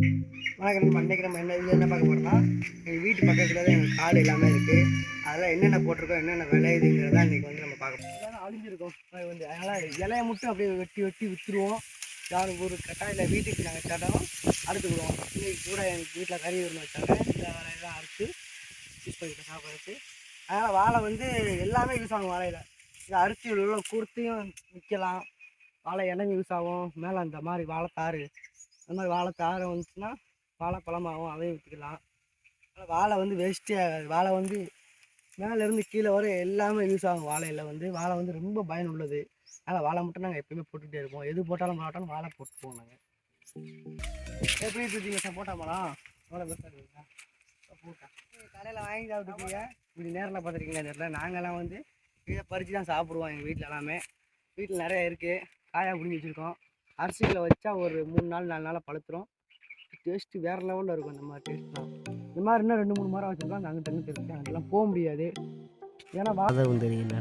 வணக்கம் நம்ம நம்ம என்ன இதில் என்ன பார்க்க போகிறோம்னா எங்கள் வீட்டு பக்கத்தில் தான் எங்கள் காடு எல்லாமே இருக்குது அதெல்லாம் என்னென்ன போட்டிருக்கோம் என்னென்ன விளையுதுங்கிறத இன்றைக்கி வந்து நம்ம பார்க்க போகிறோம் எல்லாம் அழிஞ்சிருக்கும். அது வந்து அதனால் இலையை மட்டும் அப்படியே வெட்டி வெட்டி விற்றுருவோம் யாரும் ஒரு கட்டாயில் வீட்டுக்கு நாங்கள் கேட்டாலும் அறுத்து விடுவோம். கூட எங்கள் வீட்டில் கறி விருந்து வச்சாங்க. இந்த வேலையெல்லாம் அறுத்து யூஸ் பண்ணிக்கிட்டு சாப்பிட்றதுக்கு. அதனால் வாழை வந்து எல்லாமே யூஸ் ஆகும் வாழையில். இதை அரிசி உள்ள குர்த்தியும் விற்கலாம். வாழை இலைங்க யூஸ் ஆகும். மேலே அந்த மாதிரி வாழைத்தாறு அது மாதிரி வாழை காரம் வந்துச்சுன்னா வாழைப்பழமாகும் அதையும் விற்றுக்கலாம் ஆனால் வாழை வந்து வேஸ்ட்டே ஆகாது. வாழை வந்து மேலேருந்து கீழே வர எல்லாமே யூஸ் ஆகும் வாழையில் வந்து. வாழை வந்து ரொம்ப பயனுள்ளது. அதனால் வாழை மட்டும் நாங்கள் எப்பயுமே போட்டுகிட்டே இருப்போம். எது போட்டாலும் போட்டாலும் வாழை போட்டுப்போம் நாங்கள் எப்படி இருக்கீங்க சப்போட்டா போலாம் எவ்வளோ பெருசாக இருக்குங்களா சப்போட்டா. கடையில் வாங்கி சாப்பிட்டுருக்கீங்க. இப்படி நேரில் பார்த்துருக்கீங்களா நேரில் நாங்கள்லாம் வந்து இதை பறித்து தான் சாப்பிடுவோம் எங்கள் வீட்டில் எல்லாமே. வீட்டில் நிறையா இருக்குது காயாக பிடிங்கி வச்சுருக்கோம். அரிசியில் வச்சா ஒரு மூணு நாள் நாலு நாளாக பழுத்துரும். டேஸ்ட்டு வேறு லெவலில் இருக்கும் இந்த மாதிரி டேஸ்ட்லாம் இந்த மாதிரி இன்னும் ரெண்டு மூணு மரம் வச்சுருந்தா அங்கே தண்ணி தெரிஞ்சு அங்கெல்லாம் போக முடியாது. ஏன்னா வாதம் தெரியும் நண்பா